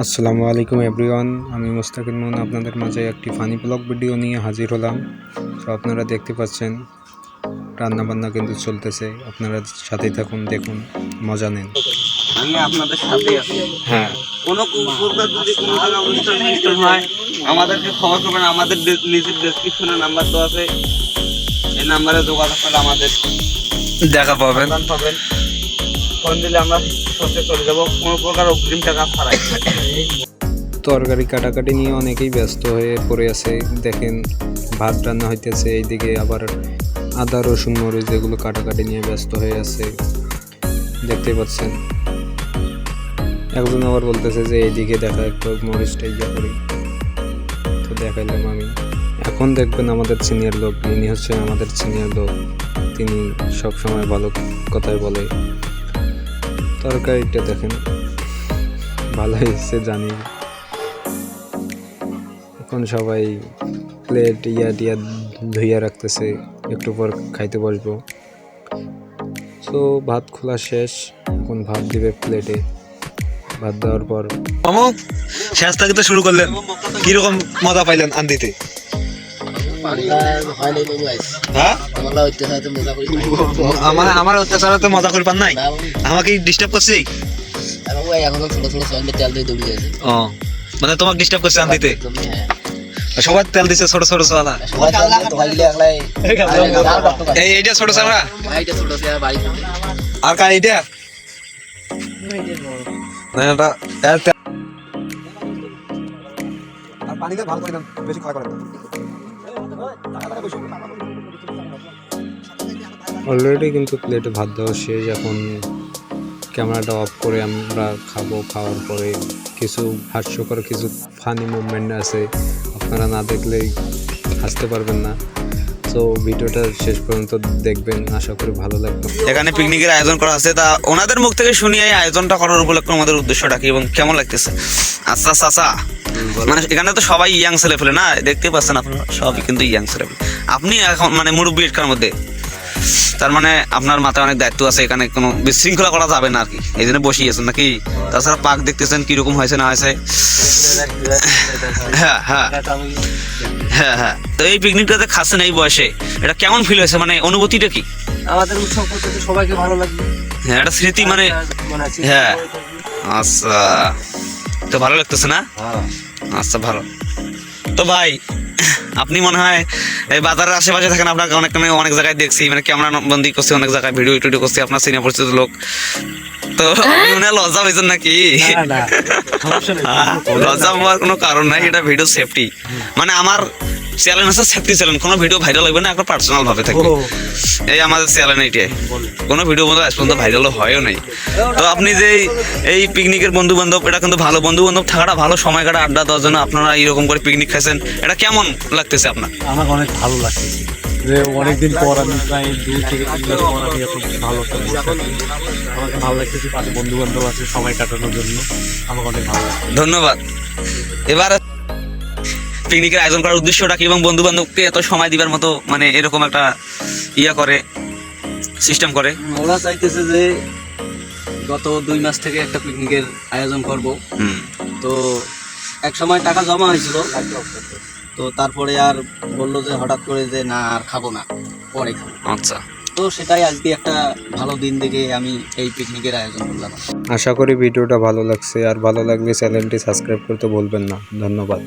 আসসালামু আলাইকুম এভরিওয়ান আমি মুস্তাকিম মোহন আপনাদের মাঝে একটি ফানি ব্লগ ভিডিও নিয়ে হাজির হলাম। তো আপনারা দেখতে পাচ্ছেন রান্নাবান্না কিন্তু চলতেছে। আপনারা সাথেই থাকুন দেখুন মজা নেন। আমি আপনাদের সাথে আছি। হ্যাঁ। কোনো কু- যদি কোনো জায়গায় অনুষ্ঠান অনুষ্ঠান হয় আমাদেরকে খবর করবেন আমাদের নিজের ডেসক্রিপশনে নাম্বার তো আছে। এই নাম্বারে যোগাযোগ করে আমাদের দেখা পাবেন। পাবেন। ফোন দিলে আমরা চলে যাব। কোনো প্রকার অগ্রিম টাকা ছাড়াই। তরকারি কাটাকাটি নিয়ে অনেকেই ব্যস্ত হয়ে পড়ে আছে। দেখেন, ভাত রান্না হইতেছে, এইদিকে আবার আদা, রসুন, মরিচ এগুলো কাটাকাটি নিয়ে ব্যস্ত হয়ে আছে। দেখতে পাচ্ছেন। একজন আবার বলতেছে যে, এইদিকে দেখা একটু মরিচটা ইয়ে করি। তো দেখাইলাম আমি। এখন দেখবেন আমাদের সিনিয়র লোক, ইনি হচ্ছেন আমাদের সিনিয়র লোক। তিনি সবসময় ভালো কথাই বলে। তরকারিটা দেখেন। ভালো হয়েছে জানি। এখন সবাই প্লেট ইয়া টিয়া ধুইয়া রাখতেছে, একটু পর খাইতে বসবো। তো ভাত খোলা শেষ, এখন ভাত দিবে প্লেটে ভাত দেওয়ার পর শেষ থেকে তো শুরু করলেন। কীরকম মজা পাইলেন আন্দিতে? আমার আমার অত্যাচার মজা করে পান নাই আমাকে ডিস্টার্ব করছে ও মানে তোমাকে ডিস্টার্ব করছে আন্দিতে সবার তেল দিছে ছোট ছোট চালা এই এইটা ছোট চালা আর কার এইটা তেল- পানিতে ভালো করে বেশি ক্ষয় করেন না। অলরেডি কিন্তু প্লেটে ভাত দেওয়া শেষ, এখন ক্যামেরাটা অফ করে আমরা খাব, খাওয়ার পরে কিছু হাস্যকর কিছু ফানি মুভমেন্ট আছে। আপনারা না দেখলেই হাসতে পারবেন না। তো ভিডিওটা শেষ পর্যন্ত দেখবেন আশা করি ভালো লাগবে। এখানে পিকনিকের আয়োজন করা আছে তা ওনাদের মুখ থেকে শুনিয়ে এই আয়োজনটা করার উপলক্ষে আমাদের উদ্দেশ্যটা কি এবং কেমন লাগতেছে? আচ্ছা আচ্ছা আচ্ছা। মানে এখানে তো সবাই ইয়াং ছেলে ফেলে না? দেখতে পাচ্ছেন আপনারা সবই কিন্তু ইয়াং ছেলে আপনি এখন মানে মুরব্বী এটার মধ্যে? তার মানে আপনার মাথায় অনেক দায়িত্ব আছে এখানে কোনো বিশৃঙ্খলা করা যাবে না আর কি এই জন্য বসিয়েছেন নাকি? তাছাড়া পাক দেখতেছেন কীরকম হয়েছে না হয়েছে? হ্যাঁ হ্যাঁ। হ্যাঁ হ্যাঁ। তো এই পিকনিকটাতে খাচ্ছেন এই বয়সে এটা কেমন ফিল হয়েছে? মানে অনুভূতিটা কি? আমাদের উৎসব করতে সবাইকে ভালো লাগবে হ্যাঁ একটা স্মৃতি মানে হ্যাঁ। আচ্ছা। তো ভালো লাগতেছে না? আচ্ছা ভালো। তো ভাই আপনি মনে হয় এই বাজারের আশেপাশে থাকেন আপনাকে অনেক অনেক অনেক জায়গায় দেখছি মানে ক্যামেরা বন্দি করছি অনেক জায়গায় ভিডিও টিডিও করছি আপনার সিনিয়র পরিচিত লোক। তো মানে মনে লজ্জা হয়েছেন নাকি? লজ্জা হওয়ার কোনো কারণ নাই এটা ভিডিও সেফটি মানে আমার চ্যানেল আছে সেফটি চ্যানেল। কোনো ভিডিও ভাইরাল হবে না একটা পার্সোনাল ভাবে থাকবে এই আমাদের চ্যানেল এইটাই। কোনো ভিডিও মতো আজ পর্যন্ত ভাইরাল হয়ও নাই। তো আপনি যে এই- পিকনিকের বন্ধু বান্ধব এটা কিন্তু ভালো বন্ধু বান্ধব থাকাটা ভালো। সময় কাটা আড্ডা দেওয়ার জন্য আপনারা এরকম করে পিকনিক এটা কেমন লাগতেছে আপনার? আমার অনেক ভালো লাগতেছে যে অনেকদিন পর আমি প্রায় দু থেকে তিন মাস পর আমি এখন ভালো একটা আমাকে ভালো লাগতেছে পাশে বন্ধু বান্ধব আছে সময় কাটানোর জন্য। আমাকে অনেক ভালো ধন্যবাদ। এবার পিকনিকের আয়োজন করার উদ্দেশ্যটা কি? এবং বন্ধু বান্ধবকে এত সময় দিবার মতো মানে এরকম একটা ইয়া করে সিস্টেম করে? ওরা চাইতেছে যে গত দুই মাস থেকে একটা পিকনিকের আয়োজন করব। তো এক সময় টাকা জমা হয়েছিল। তো তারপরে আর বলল যে হঠাৎ করে যে না আর খাব না পরে খাব। আচ্ছা। তো সেটাই আজকে একটা ভালো দিন দেখে আমি এই পিকনিকের আয়োজন করলাম। আশা করি ভিডিওটা ভালো লাগছে। আর ভালো লাগলে চ্যানেলটি সাবস্ক্রাইব করতে ভুলবেন না। ধন্যবাদ।